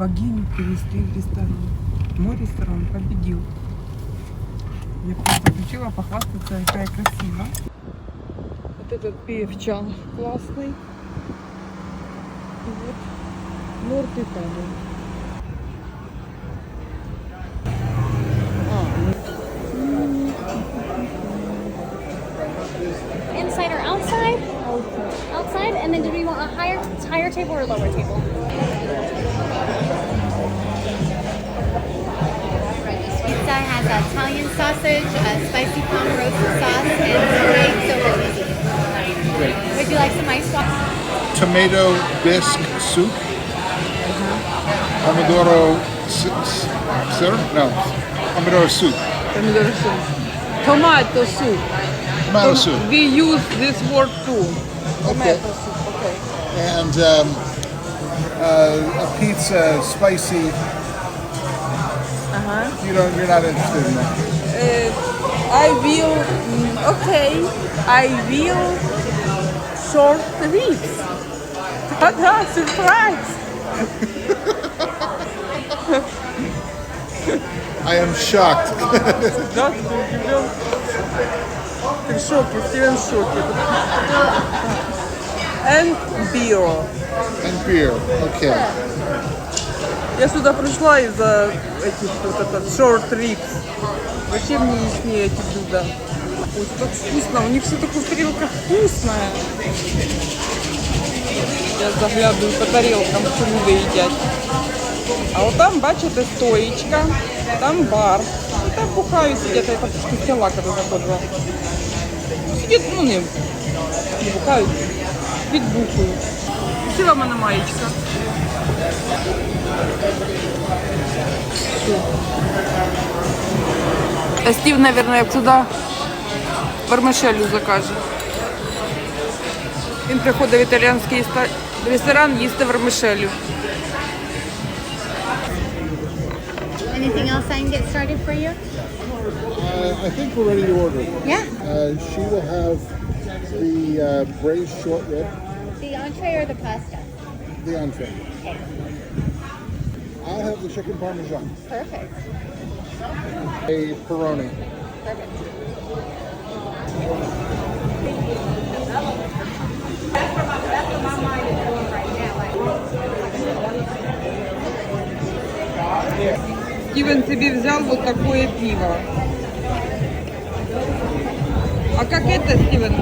богиню привезли в ресторан. Мой ресторан победил. Я просто включила похвастаться, какая красиво. Вот этот певчан классный. И вот Норт Италия. Inside or outside? Outside. And then do we want a higher higher table or lower table? Italian sausage, a spicy pomarosa sauce, and tomato. Great. Would you like some ice? Tomato bisque soup. Uh-huh. Pomodoro? No. Pomodoro soup. Pomodoro soup. Tomato soup. Tomato soup. We use this word too. Okay. Tomato soup. Okay. And um, uh, a pizza, spicy Ага. You don't. You're not interested in that. Uh, I will, mm, okay, I will short ribs. Ta-da, surprise! I am shocked. Да, ты удивлен? Ты в шоке, Стивен в шоке. And beer. and beer. Okay. Я сюда пришла из-за этих вот этот short ribs. Зачем мне не эти блюда? Ой, так вкусно, у них все такое в тарелках вкусное. Я заглядываю по тарелкам, що люди їдять. А от там, бачите, стоїчка, там бар. І там бухають, сидять, я так трошки села, коли заходила. Сидять, ну не, не бухають, відбухують. Ціла в мене маєчка. А Стив, наверное, як туди вермишелю закаже. Він приходить в італійський ресторан їсти вермишелю. Anything else I can get started for you? Uh, I think we're ready to order. Yeah. Uh, she will have the uh, braised short rib, The entree or the pasta? The entree. I'll have the chicken parmesan, Perfect. a pepperoni. Perfect. Стивен себе взял вот такое пиво. А как это, Стивен?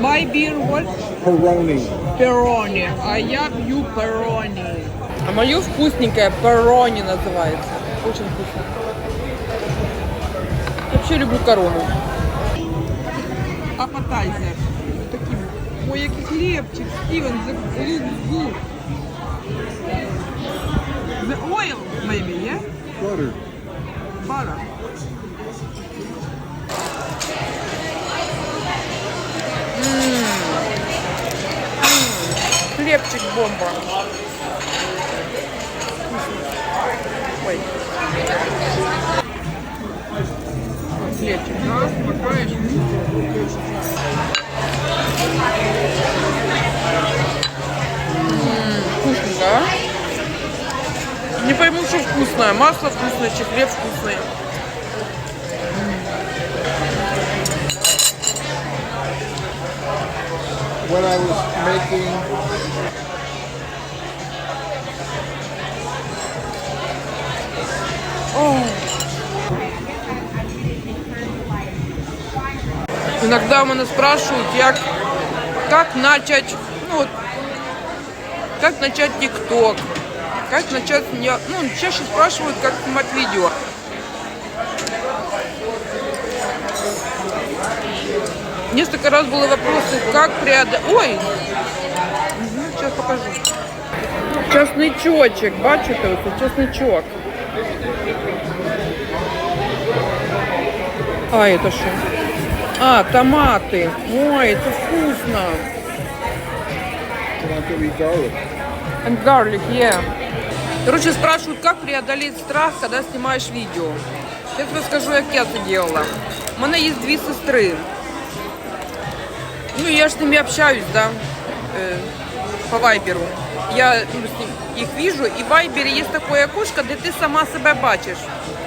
My beer what? Peroni. Перони. А я пью перони. А мое вкусненькое перони называется. Очень вкусно. Вообще люблю корону. Аппетайзер. Вот таким. Ой, який хлебчик, Стивен, the good. The oil, maybe, yeah? Butter. Butter. Хлебчик бомба. Ой. Хлебчик, да? Не пойму, что вкусное. Масло вкусное, чи хлеб вкусный. When I was making Иногда меня спрашивают, як, как начать, ну, как начать ТикТок, как начать, ну, чаще спрашивают, как снимать видео. Несколько раз были вопросы, как преодолеть... Ой! сейчас покажу. Часничочек, бачите, ось часничок. А, это что? А, томаты. Ой, это вкусно. tomato and garlic. And garlic, yeah. Короче, спрашивают, как преодолеть страх, когда снимаешь видео. Сейчас расскажу, як я це делала. У мене є дві сестри. Ну, я з ними общаюсь, да, е, по вайберу. Я ну, их вижу. И в Вайбере есть такое окошко, де ти сама себе бачиш.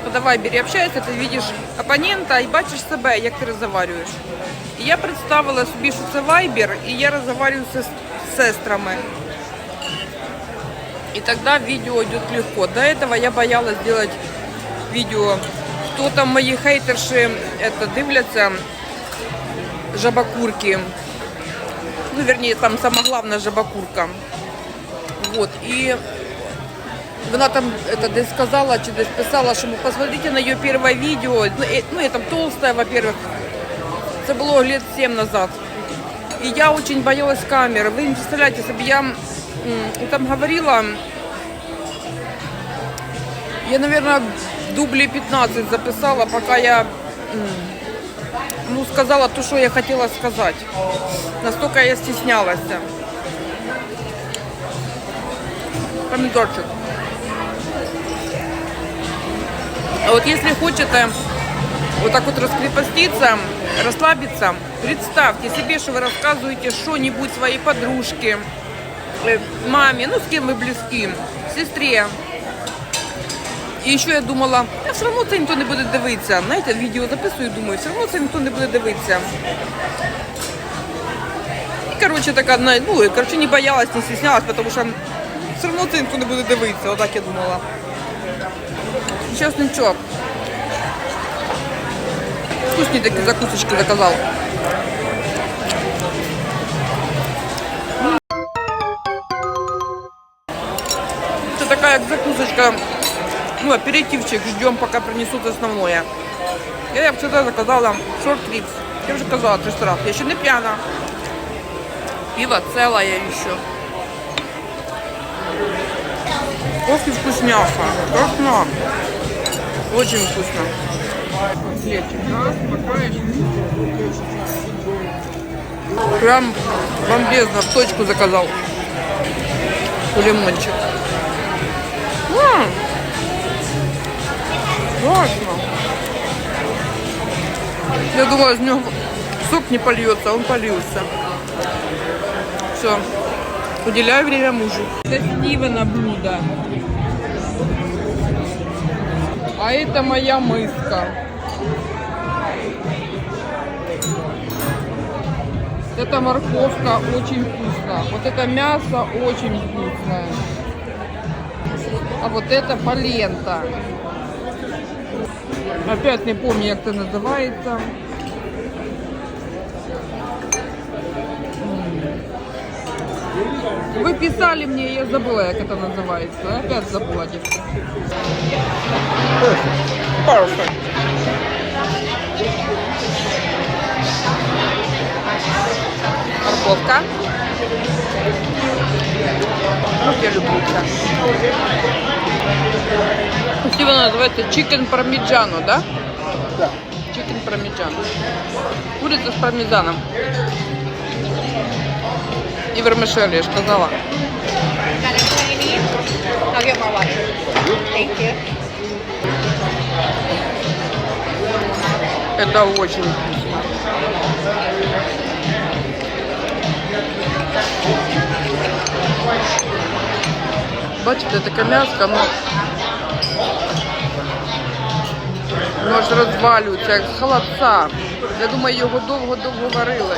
Коли в Вайбері общаєшся, ти бачиш опонента і бачиш себе, як ти розговариваєш. І я представила собі, що це Вайбер, і я розмовляю з з сестрами. И тогда видео идет легко. До этого я боялась делать видео. Кто там мои хейтерши это дивляться жабакурки. Ну, вернее, там самая главная жабакурка. Вот. И она там это десь сказала, чи десь писала, що посмотрите на ее первое видео. Ну, э, Ну, я там толстая, во-первых. Это было лет 7 назад. И я очень боялась камеры. Вы не представляете себе, я м, там говорила, я, наверное, дублей 15 записала, пока я ну, сказала то, что я хотела сказать. Настолько я стеснялась Помидорчик. А вот если хочете вот так вот раскрепоститься, расслабиться, представьте себе, что вы рассказываете что-нибудь своей подружке, э, маме, ну с кем вы близки, сестре. І ще я думала, а все одно це ніхто не буде дивитися. Знаєте, відео записую, думаю, все одно це ніхто не буде дивитися. І, коротше, така, на- ну, і, коротше, не боялась, не стеснялась, тому що все одно це ніхто не буде дивитися, отак я думала. Зараз нічого. Вкусні такі закусочки заказав. Это такая как закусочка, ну, аперитивчик, ждем, пока принесут основное. Я, я всегда заказала шорт рибс. Я уже сказала 300 раз. Я еще не пьяна. Пиво целое еще. Кофе вкусняха. Вкусно. Очень вкусно. Хлебчик, да. Прям бомбезно, в точку заказал. Лимончик. Классно. Я думала, из него сок не польется, он полился. Все. Уделяю время мужу. Это Стивена блюдо. А это моя мыска. Это морковка очень вкусно. Вот это мясо очень вкусное. А вот это полента. Опять не помню, как это называется. Вы писали мне, я забыла, как это называется. Опять забыла. Perfect. Морковка. Вот я люблю так. Стивена называется chicken пармиджано, да? Да. Chicken пармиджано. Курица с пармезаном. И вермишель, я сказала. Это очень вкусно. Бачите, таке м'яско, ну, воно аж розвалюється, як з холодця. Я думаю, його довго-довго варили.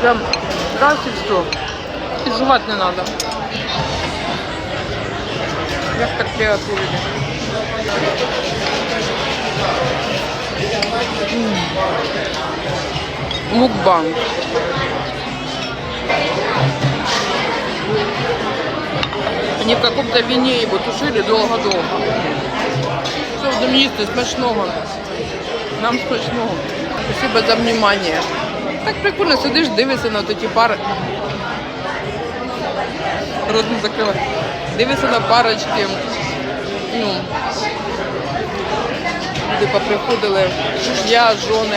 Прям раз и все. И жевать не надо. Як так приготовили? М. Мукбанг. Они в каком-то вине его тушили долго-долго. Все, будемо їсти смачного. Нам смачного. Спасибо за внимание. Так прикольно сидиш, дивишся на ті пари. Рот не закрила. Дивишся на парочки. Ну, люди поприходили, мужья, жены.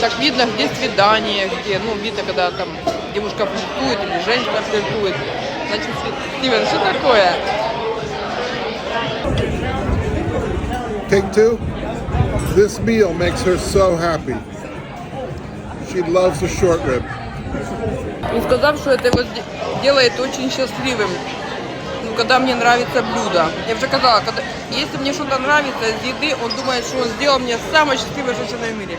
Так видно, где свидание, где, ну, видно, когда там девушка флиртует или женщина флиртует. Значит, Стивен, что такое? Take two. This meal makes her so happy. She loves the short rib. Он сказал, что это его делает очень счастливым. Ну, когда мне нравится блюдо. Я уже сказала, когда, если мне что-то нравится из еды, он думает, что он сделал меня самой счастливой женщиной в мире.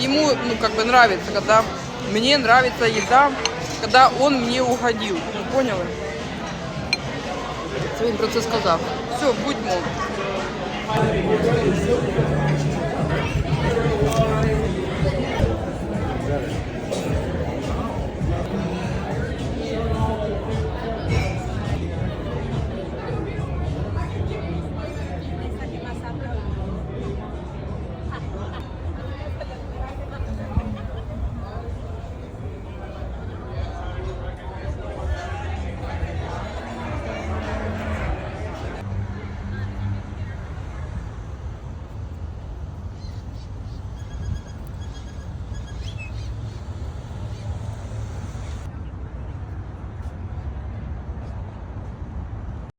Ему, ну, как бы нравится, когда мне нравится еда, когда он мне угодил. Вы Поняли? Це він про це сказав. Все, будьмо.